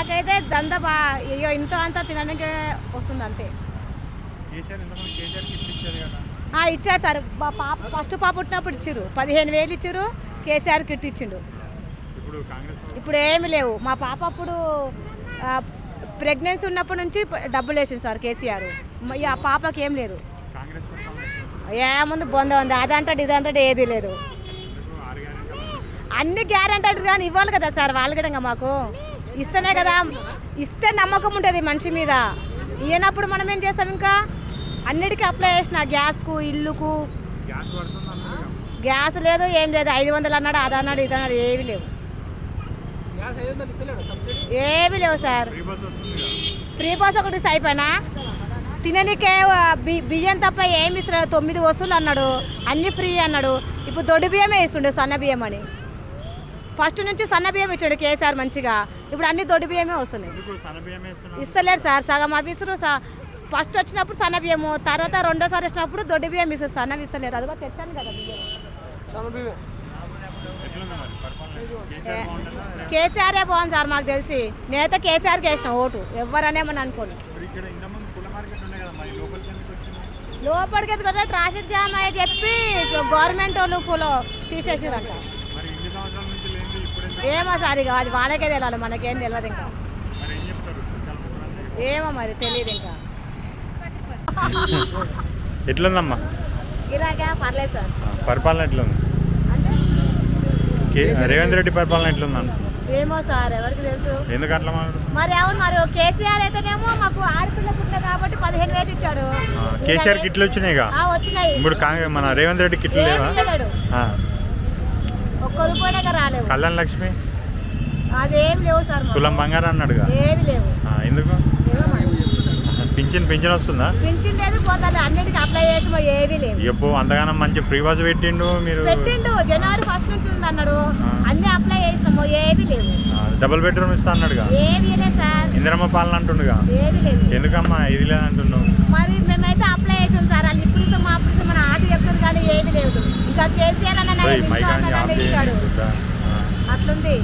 మాకైతే దంద బా అయ్యో ఇంత అంతా తినడానికి వస్తుంది అంతే. ఇచ్చారు సార్. మా పాప ఫస్ట్ పాప పుట్టినప్పుడు ఇచ్చారు పదిహేను వేలు ఇచ్చారు కేసీఆర్ కిట్ ఇచ్చిండు. ఇప్పుడు ఏమి లేవు. మా పాప అప్పుడు ప్రెగ్నెన్సీ ఉన్నప్పటి నుంచి డబ్బులు వేసిండు సార్ కేసీఆర్. ఆ పాపకి ఏం లేదు. ఏముంది బొంద ఉంది. అదంటాడు ఇదంటాడు ఏది లేదు. అన్ని గ్యారంటీ కానీ ఇవ్వాలి కదా సార్. వాళ్ళు కూడా మాకు. ఇస్తేనే కదా. ఇస్తే నమ్మకం ఉంటుంది మనిషి మీద. ఇయ్యనప్పుడు మనం ఏం చేస్తాం ఇంకా? అన్నిటికీ అప్లై చేసిన గ్యాస్కు ఇల్లుకు. గ్యాస్ లేదు ఏం లేదు. ఐదు వందలు అన్నాడు అది అన్నాడు ఇది అన్నాడు ఏవి లేవు. ఏవి లేవు సార్. ఫ్రీ బస్ ఒకటి అయిపోయినా? తిననీకే బి- బియ్యం తప్ప ఏమి ఇస్తున్నాడు తొమ్మిది వస్తువులు అన్నాడు. అన్ని ఫ్రీ అన్నాడు. ఇప్పుడు దొడ్డు బియ్యమే ఇస్తుండే సన్న బియ్యం అని. ఫస్ట్ నుంచి సన్న బియ్యం ఇచ్చాడు కేసీఆర్ మంచిగా. ఇప్పుడు అన్ని దొడ్డు బియ్యమే వస్తున్నాయి. సన్న ఇస్తలేడు సార్ సగం అవి ఇస్తారు స- ఫస్ట్ వచ్చినప్పుడు సన్న బియ్యము తర్వాత రెండోసారి వచ్చినప్పుడు దొడ్డు బియ్యం ఇస్తారు సన్నవి ఇస్తలేరు. అది కూడా తెచ్చాను కదా బియ్యం. కేసీఆర్ బాగుంది సార్ మాకు తెలిసి. నేనైతే కేసీఆర్కి వేసిన ఓటు. ఎవరనేమని అనుకోండి లోపలికి ఎదుగుతుంటే ట్రాఫిక్ జామ్ అయ్యి చెప్పి గవర్నమెంట్ వాళ్ళు కులో తీసేసారంట మరి ఇన్ని సంవత్సరాల నుంచి లేనిది ఇప్పుడు ఎందుకు? ఏమో సార్ ఇక అది వాళ్ళకే తెలియాలి మనకేం తెలియదు ఇంకా. ఏమో మరి తెలియదు ఇంకా. ఎట్లుందమ్మా? గిరాకా పర్లేదు సార్. పరిపాలన ఎట్లుంది? కే రేవంత్ రెడ్డి పరిపాలన ఎట్లుంది ఏమో సార్ ఎవరికి తెలుసు. ఎందుకు అట్లా మాట్లాడు మరి అవును మరి కేసీఆర్ అయితేనేమో మాకు ఆడపిల్ల పుట్టిన కాబట్టి పదిహేను వేలు ఇచ్చాడు. కేసీఆర్ ఇంకా కిట్లు వచ్చినాయిగా ఆ, వచ్చినాయి. ఇప్పుడు కాంగ్రెస్ మన రేవంత్ రెడ్డి కిట్లు ఏం లేవా? ఆ. ఒక్క రూపాయి రాలేవు కళ్యాణ్ లక్ష్మి? అదేం లేవు సార్. తులం బంగారం అన్నాడుగా. ఏవి లేవు. ఎందుకు? ఏమో పింఛన్ పింఛన్ వస్తుందా? పింఛన్ లేదు పోతాను అన్నిటికీ అప్లై చేసి ఏవి లేవు. ఎప్పు అంతగానం మంచి ఫ్రీ బస్ పెట్టిండు మీరు. పెట్టిండు. జనవరి ఫస్ట్ నుంచి ఉంది అన్నాడు. అన్ని అప్లై చేసినాము ఏవి లేవు. డబుల్ బెడ్రూమ్ ఇస్తా అన్నాడుగా. ఏవి లేదు సార్. ఇందిరమ్మ పాలన అంటుండుగా. ఏది లేదు. ఎందుకమ్మా ఇది లేదంటున్నావు మరి మేమైతే అప్లై చేసాం సార్. వాళ్ళు ఇప్పుడు ఇస్తాం అప్పుడు ఇస్తాం మన ఆశ చెప్తారు కానీ ఏది లేదు. ఇంకా కేసీఆర్ అన్న పోయి అట్లుంది.